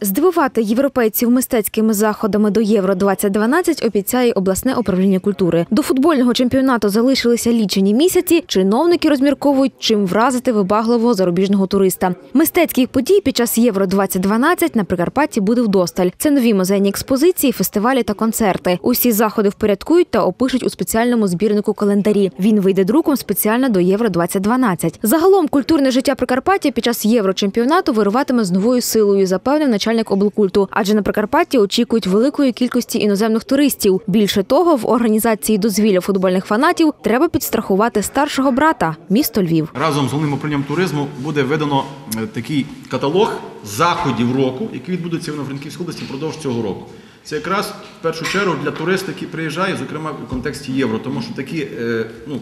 Здивувати європейців мистецькими заходами до Євро 2012 обіцяє обласне управління культури. До футбольного чемпіонату залишилися лічені місяці. Чиновники розмірковують, чим вразити вибагливого зарубіжного туриста. Мистецьких подій під час Євро 2012 на Прикарпатті буде вдосталь. Це нові музейні експозиції, фестивалі та концерти. Усі заходи впорядкують та опишуть у спеціальному збірнику календарі. Він вийде друком спеціально до Євро 2012. Загалом культурне життя Прикарпаття під час єврочемпіонату вируватиме з новою силою, запевнив начальник облкульту. Адже на Прикарпатті очікують великої кількості іноземних туристів. Більше того, в організації дозвілля футбольних фанатів треба підстрахувати старшого брата місто Львів. Разом з головним управлінням туризму буде видано е, такий каталог заходів року, які відбудуться в Івано-Франківській області впродовж цього року. Це якраз в першу чергу для туристів, які приїжджають, зокрема в контексті євро, тому що такі е, ну,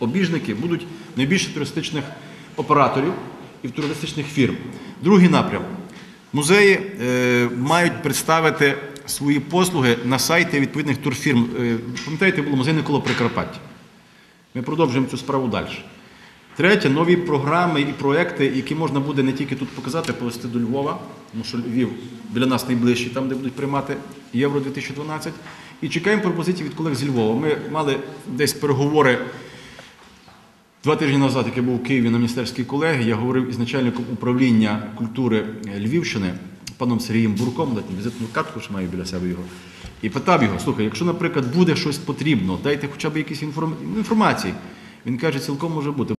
обіжники будуть найбільше туристичних операторів і в туристичних фірм. Другий напрям. Музеї е, мають представити свої послуги на сайті відповідних турфірм. Е, пам'ятаєте, було музейне коло Прикарпаття. Ми продовжуємо цю справу далі. Третє нові програми і проекти, які можна буде не тільки тут показати, а повести до Львова, тому що Львів біля нас найближчий, там, де будуть приймати Євро 2012. І чекаємо пропозиції від колег з Львова. Ми мали десь переговори два тижні назад, я був у Києві на міністерській колегії. Я говорив із начальником управління культури Львівщини, паном Сергієм Бурком, дати візитну картку, що маю біля себе його. І питав його: слухай, якщо, наприклад, буде щось потрібно, дайте хоча б якісь інформації. Він каже, цілком може бути.